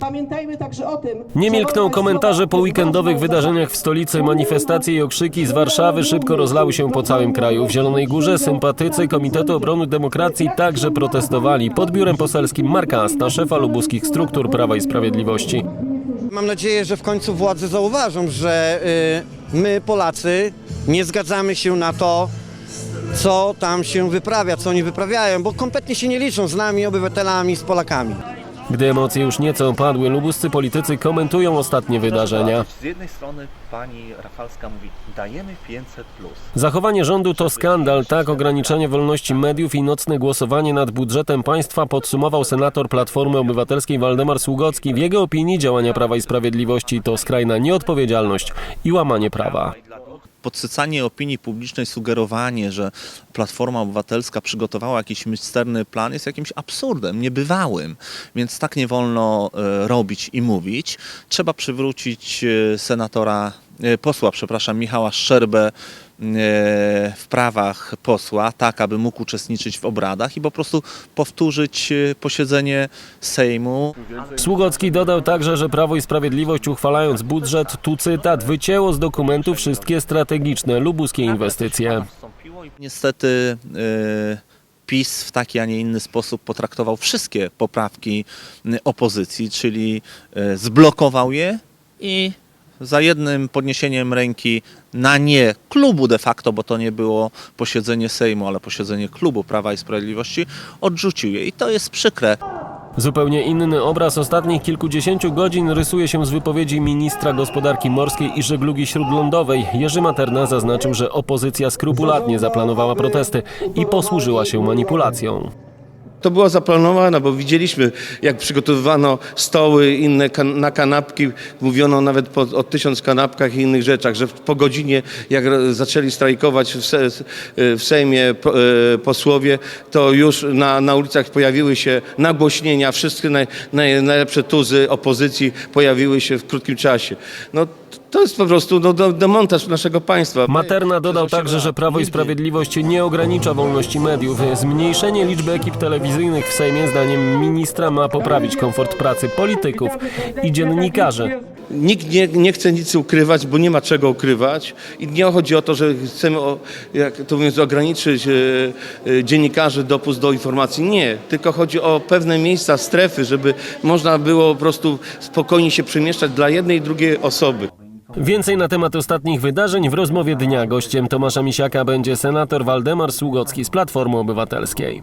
Pamiętajmy także o tym, Nie milkną komentarze po weekendowych wydarzeniach w stolicy. Manifestacje i okrzyki z Warszawy szybko rozlały się po całym kraju. W Zielonej Górze sympatycy Komitetu Obrony Demokracji także protestowali. Pod biurem poselskim Marka Asta, szefa lubuskich struktur Prawa i Sprawiedliwości. Mam nadzieję, że w końcu władze zauważą, że y, my, Polacy, nie zgadzamy się na to, co tam się wyprawia, co oni wyprawiają, bo kompletnie się nie liczą z nami, obywatelami, z Polakami. Gdy emocje już nieco opadły, lubuscy politycy komentują ostatnie wydarzenia. Z jednej strony pani Rafalska mówi, dajemy 500 plus. Zachowanie rządu to skandal, tak ograniczenie wolności mediów i nocne głosowanie nad budżetem państwa podsumował senator Platformy Obywatelskiej Waldemar Sługocki. W jego opinii działania Prawa i Sprawiedliwości to skrajna nieodpowiedzialność i łamanie prawa. Podsycanie opinii publicznej, sugerowanie, że Platforma Obywatelska przygotowała jakiś misterny plan jest jakimś absurdem, niebywałym. Więc tak nie wolno e, robić i mówić. Trzeba przywrócić e, senatora, posła, przepraszam, Michała Szczerbę e, w prawach posła, tak aby mógł uczestniczyć w obradach i po prostu powtórzyć e, posiedzenie Sejmu. Sługocki dodał także, że Prawo i Sprawiedliwość uchwalając budżet, tu cytat, wycięło z dokumentu wszystkie strategiczne lubuskie inwestycje. Niestety e, PiS w taki, a nie inny sposób potraktował wszystkie poprawki opozycji, czyli e, zblokował je i za jednym podniesieniem ręki na nie klubu de facto, bo to nie było posiedzenie Sejmu, ale posiedzenie klubu Prawa i Sprawiedliwości, odrzucił je. I to jest przykre. Zupełnie inny obraz ostatnich kilkudziesięciu godzin rysuje się z wypowiedzi ministra gospodarki morskiej i żeglugi śródlądowej. Jerzy Materna zaznaczył, że opozycja skrupulatnie zaplanowała protesty i posłużyła się manipulacją. To było zaplanowane, bo widzieliśmy, jak przygotowywano stoły inne kan- na kanapki. Mówiono nawet po, o tysiąc kanapkach i innych rzeczach, że po godzinie, jak zaczęli strajkować w, se, w Sejmie po, e, posłowie, to już na, na ulicach pojawiły się nagłośnienia. Wszystkie naj, naj, najlepsze tuzy opozycji pojawiły się w krótkim czasie. No, to jest po prostu no, do- demontaż naszego państwa. Materna dodał także, że Prawo i Sprawiedliwość nie ogranicza wolności mediów. Zmniejszenie liczby ekip telewizyjnych w Sejmie, zdaniem ministra, ma poprawić komfort pracy polityków i dziennikarzy. Nikt nie, nie chce nic ukrywać, bo nie ma czego ukrywać. I nie chodzi o to, że chcemy, o, jak to mówiąc, ograniczyć e, e, dziennikarzy dopust do informacji. Nie, tylko chodzi o pewne miejsca, strefy, żeby można było po prostu spokojnie się przemieszczać dla jednej i drugiej osoby. Więcej na temat ostatnich wydarzeń w rozmowie dnia. Gościem Tomasza Misiaka będzie senator Waldemar Sługocki z Platformy Obywatelskiej.